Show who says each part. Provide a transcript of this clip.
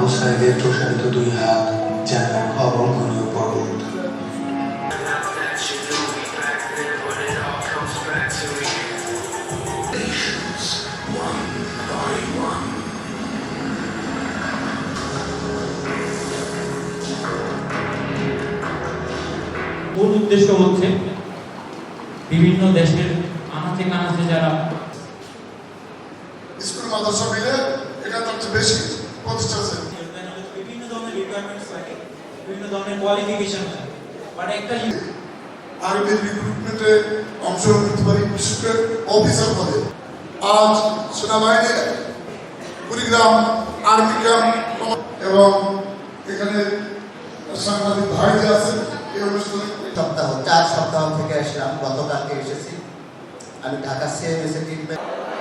Speaker 1: আবু সাইদের প্রসারিত দুই হাত যেন অবঙ্গনীয় পর্বত।
Speaker 2: মূল উদ্দেশ্য হচ্ছে বিভিন্ন দেশের আনাচে কানাচে যারা
Speaker 3: স্কুল মাদ্রাসা মিলে এটা তার বেশি প্রতিষ্ঠা আছে
Speaker 2: বিভিন্ন ধরনের রিকোয়ারমেন্টস থাকে বিভিন্ন ধরনের কোয়ালিফিকেশন থাকে। বাট একটা
Speaker 3: আর্মির রিক্রুটমেন্টে অংশগ্রহণ করতে পারি বিশেষ করে অফিসার পদে। আজ সেনাবাহিনীর কুড়িগ্রাম আর্মি ক্যাম্প এবং এখানে সাংবাদিক ভাই যে আছেন এই অনুষ্ঠানে
Speaker 4: সপ্তাহ চার সপ্তাহ থেকে আসলাম। গতকালকে এসেছি। আমি ঢাকা সিএমএসএ টিম
Speaker 5: সভাপতি